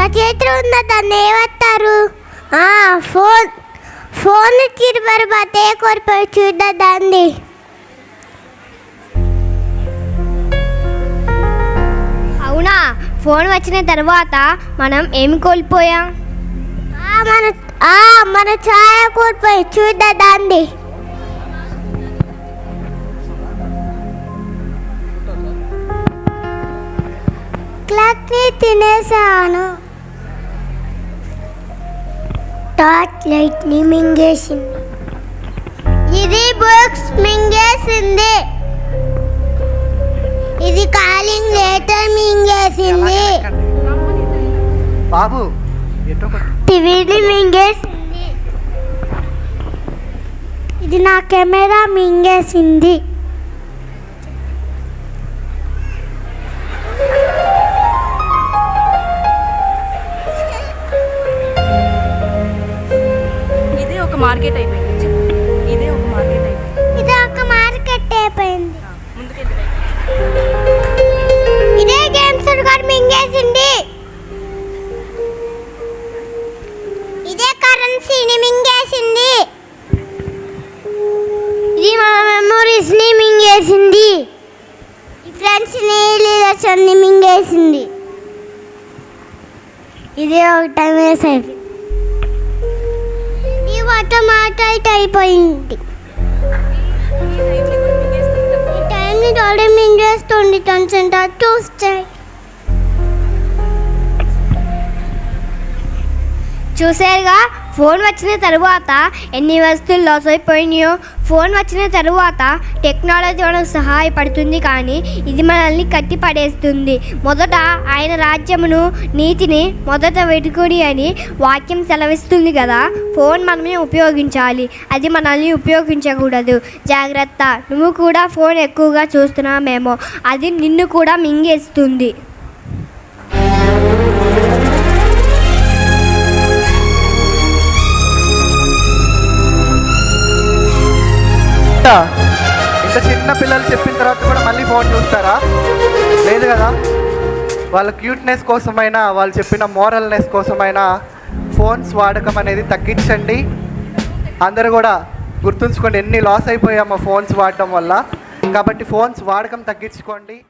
నా చేతిలో ఉన్న దాన్ని ఆ, ఫోన్. ఫోన్ తర్వాత ఏ కోల్పోయి చూద్దాం దాన్ని. అవునా? ఫోన్ వచ్చిన తర్వాత మనం ఏమి కోల్పోయాం? మన మన ఛాయ కోల్పోయి చూద్దాం దాన్ని. క్లాక్ని తినేసాను టార్చ్ లైట్ని మింగేసింది. ఇది బుక్స్ మింగేసింది. ఇది కాలింగ్ లెటర్ మింగేసింది. బాబు. టీవీని మింగేసింది. ఇది నా కెమెరా మింగేసింది. మార్కెట్ అయిపోయింది. ఇదే ఒక మార్కెట్ అయిపోయింది. ఇది ఒక మార్కెట్ అయిపోయింది. ముందుకెళ్ళి ఇదే గేమ్స్ గారు మింగేసింది. ఇదే కరెన్సీని మింగేసింది. ఇది మన మెమోరీస్ని మింగేసింది. ఫ్రెండ్స్ని మింగేసింది. ఇదే ఒక టైం అయిపోయింది. ఈ మాట అయిపోయింది. ఈ టైంని తోడే మింగేస్తుంది టెన్షన్ చూస్తే. చూసారుగా ఫోన్ వచ్చిన తరువాత ఎన్ని వస్తువులు లాస్ అయిపోయినాయో ఫోన్ వచ్చిన తరువాత టెక్నాలజీ మనకు సహాయపడుతుంది కానీ ఇది మనల్ని కట్టి పడేస్తుంది. మొదట ఆయన రాజ్యమును నీతిని మొదట వెతుకుడి అని వాక్యం సెలవిస్తుంది కదా. ఫోన్ మనమే ఉపయోగించాలి. అది మనల్ని ఉపయోగించకూడదు. జాగ్రత్త. నువ్వు కూడా ఫోన్ ఎక్కువగా చూస్తున్నామేమో అది నిన్ను కూడా మింగేస్తుంది. ఇంత చిన్న పిల్లలు చెప్పిన తర్వాత కూడా మళ్ళీ ఫోన్ చూస్తారా? లేదు కదా? వాళ్ళ క్యూట్నెస్ కోసమైనా వాళ్ళు చెప్పిన మోరల్నెస్ కోసమైనా ఫోన్స్ వాడకం అనేది తగ్గించండి. అందరూ కూడా గుర్తుంచుకోండి ఎన్ని లాస్ అయిపోయామో ఫోన్స్ వాడటం వల్ల. కాబట్టి ఫోన్స్ వాడకం తగ్గించుకోండి.